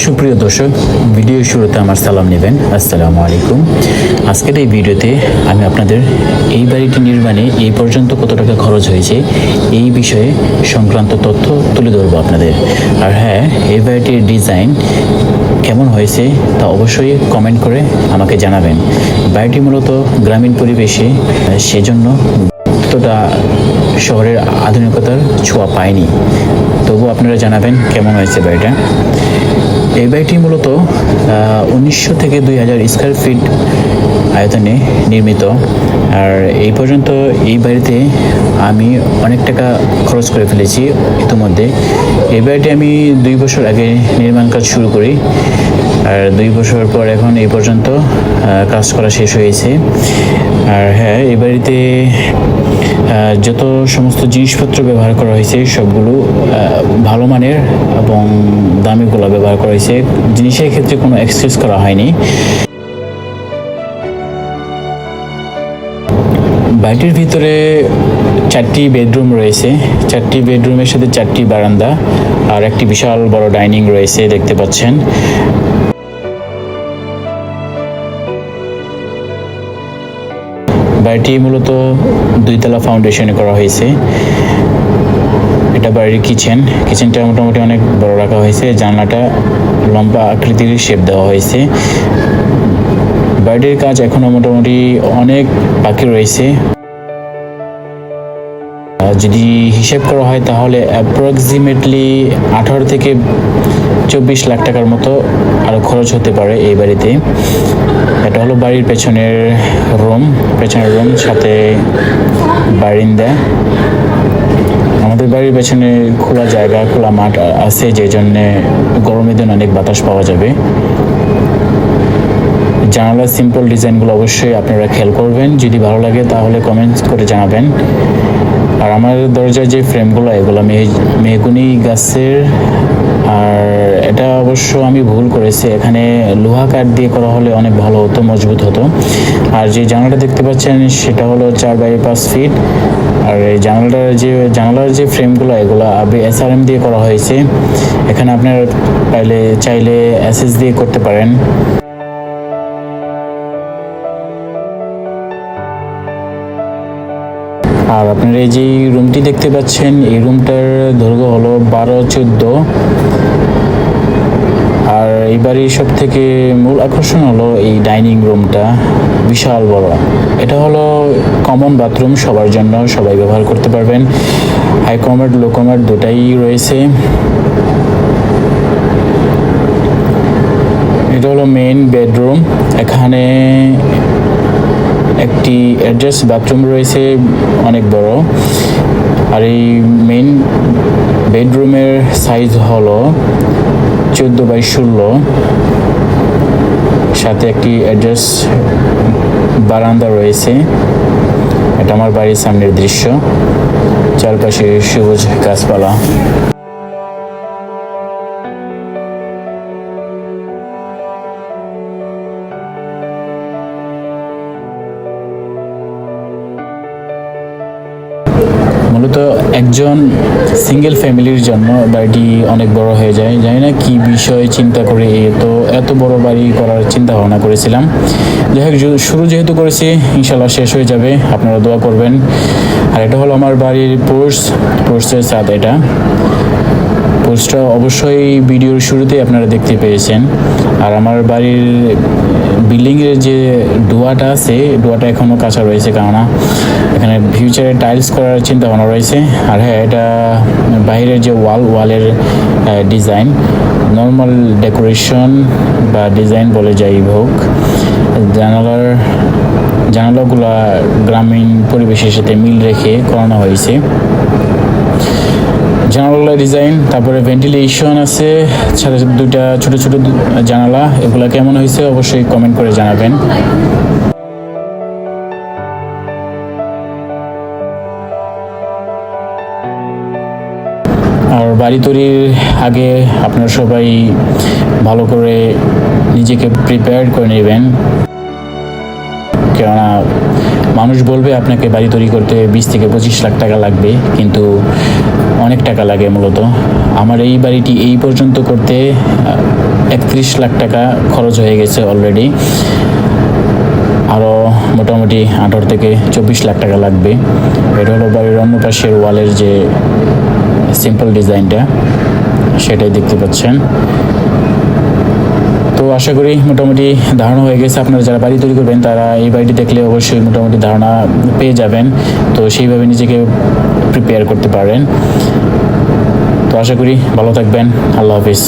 সুপ্রিয় দর্শক ভিডিও শুরুতে আমার সালাম নেবেন। আসসালামু আলাইকুম। আজকের এই ভিডিওতে আমি আপনাদের এই বাড়িটি নির্মাণে এই পর্যন্ত কত টাকা খরচ হয়েছে এই বিষয়ে সংক্রান্ত তথ্য তুলে ধরবো আপনাদের। আর হ্যাঁ এই বাড়িটির ডিজাইন কেমন হয়েছে তা অবশ্যই কমেন্ট করে আমাকে জানাবেন। বাড়িটি মূলত গ্রামীণ পরিবেশে সেজন্য ততটা শহরের আধুনিকতার ছোঁয়া পায়নি। তবু আপনারা জানাবেন কেমন হয়েছে বাড়িটা। এই বাড়িটি মূলত উনিশশো থেকে দুই হাজার স্কোয়ার ফিট আয়তনে নির্মিত। আর এই পর্যন্ত এই বাড়িতে আমি অনেক টাকা খরচ করে ফেলেছি ইতিমধ্যে। এই বাড়িটি আমি দুই বছর আগে নির্মাণ কাজ শুরু করি। আর দুই বছর পর এখন এই পর্যন্ত কাজ করা শেষ হয়েছে। আর হ্যাঁ এই বাড়িতে যত সমস্ত জিনিসপত্র ব্যবহার করা হয়েছে, সবগুলো ভালো মানের এবং দামিগুলো ব্যবহার করা হয়েছে। জিনিসের ক্ষেত্রে কোনো এক্সকিউজ করা হয়নি। বাড়িটির ভিতরে চারটি বেডরুম রয়েছে। চারটি বেডরুমের সাথে চারটি বারান্দা আর একটি বিশাল বড় ডাইনিং রয়েছে, দেখতে পাচ্ছেন। বাড়িটি মূলত দুইতলা ফাউন্ডেশনে করা হয়েছে। এটা বাড়ির কিচেন কিচেনটা মোটামুটি অনেক বড় রাখা হয়েছে। জানলাটা লম্বা আকৃতির শেপ দেওয়া হয়েছে। বাড়িটির কাজ এখনও মোটামুটি অনেক বাকি রয়েছে। যদি হিসেব করা হয় তাহলে অ্যাপ্রক্সিমেটলি আঠারো থেকে চব্বিশ লাখ টাকার মতো আরও খরচ হতে পারে এই বাড়িতে। এটা হলো বাড়ির পেছনের রুম পেছনের রুম সাথে বারিন্দা। আমাদের বাড়ির পেছনে খোলা জায়গা, খোলা মাঠ আছে, যে জন্যে গরমের দিন অনেক বাতাস পাওয়া যাবে। জানালার সিম্পল ডিজাইনগুলো অবশ্যই আপনারা খেয়াল করবেন। যদি ভালো লাগে তাহলে কমেন্টস করে জানাবেন। আর আমার দরজার যে ফ্রেমগুলো, এগুলো মেহগুনি গাছের, আর এটা অবশ্য আমি ভুল করেছি। এখানে লোহা কাঠ দিয়ে করা হলে অনেক ভালো হতো, মজবুত হতো। আর যে জানালাটা দেখতে পাচ্ছেন, সেটা হলো চার বাই পাঁচ ফিট। আর এই জানালাটার যে, জানালার যে ফ্রেমগুলো, এগুলো আবে এম দিয়ে করা হয়েছে। এখানে আপনার চাইলে চাইলে এসএস দিয়ে করতে পারেন। আর আপনার এই যে রুমটি দেখতে পাচ্ছেন, এই রুমটার দৈর্ঘ্য হলো বারো চোদ্দ। আর এই বাড়ির সব থেকে মূল আকর্ষণ হলো এই ডাইনিং রুমটা বিশাল বড়। এটা হলো কমন বাথরুম সবার জন্য সবাই ব্যবহার করতে পারবেন। হাই কমেড লো কমেড দুটাই রয়েছে। এটা হলো মেইন বেডরুম এখানে একটি অ্যাডজাস্ট বাথরুম রয়েছে, অনেক বড়। আর এই মেইন বেডরুমের সাইজ হলো চোদ্দ বাই ষোলো। সাথে একটি অ্যাডজাস্ট বারান্দা রয়েছে। এটা আমার বাড়ির সামনের দৃশ্য। চারপাশে সবুজ গাছপালা। মূলত একজন সিঙ্গেল ফ্যামিলির জন্য বাড়িটি অনেক বড় হয়ে যায়। জানি না কী বিষয়ে চিন্তা করে এত এত বড় বাড়ি করার চিন্তা ভাবনা করেছিলাম। যাই হোক শুরু যেহেতু করেছি ইনশাল্লাহ শেষ হয়ে যাবে। আপনারা দোয়া করবেন। আর এটা হলো আমার বাড়ির পোর্স পোর্সের সাথ এটা। পোস্টটা অবশ্যই ভিডিওর শুরুতেই আপনারা দেখতে পেয়েছেন। আর আমার বাড়ির বিল্ডিংয়ের যে ডোয়াটা আছে, ডোয়াটা এখনও কাঁচা রয়েছে কেননা এখানে ফিউচারে টাইলস করার চিন্তা ভাবনা রয়েছে। আর হ্যাঁ এটা বাইরের যে ওয়াল ওয়ালের ডিজাইন নর্মাল ডেকোরেশন বা ডিজাইন বলে যাই হোক, জানালার, জানালাগুলা গ্রামীণ পরিবেশের সাথে মিল রেখে করানো হয়েছে। জানালা ডিজাইন তারপরে ভেন্টিলেশন আছে, সাথে দুইটা ছোট ছোট জানালা, এগুলা কেমন হয়েছে অবশ্যই কমেন্ট করে জানাবেন। আর বাড়ি তৈরির আগে আপনারা সবাই ভালো করে নিজেকে প্রিপেয়ার করে নেবেন। কেননা মানুষ বলবে আপনাকে বাড়ি তৈরি করতে বিশ থেকে পঁচিশ লাখ টাকা লাগবে, কিন্তু অনেক টাকা লাগে মূলত। আমার এই বাড়িটি এই পর্যন্ত করতে একত্রিশ লাখ টাকা খরচ হয়ে গেছে অলরেডি আরও মোটামুটি আঠারো থেকে চব্বিশ লাখ টাকা লাগবে। এটা হলো বাড়ির অন্য পাশের ওয়ালের যে সিম্পল ডিজাইনটা সেটাই দেখতে পাচ্ছেন। তো আশা করি মোটামুটি ধারণা হয়ে গেছে। আপনারা যারা বাড়ি তৈরি করবেন, তারা এই বাড়িটি দেখলে অবশ্যই মোটামুটি ধারণা পেয়ে যাবেন। তো সেইভাবে নিজেকে প্রিপেয়ার করতে পারেন। তো আশা করি ভালো থাকবেন। আল্লাহ হাফিজ।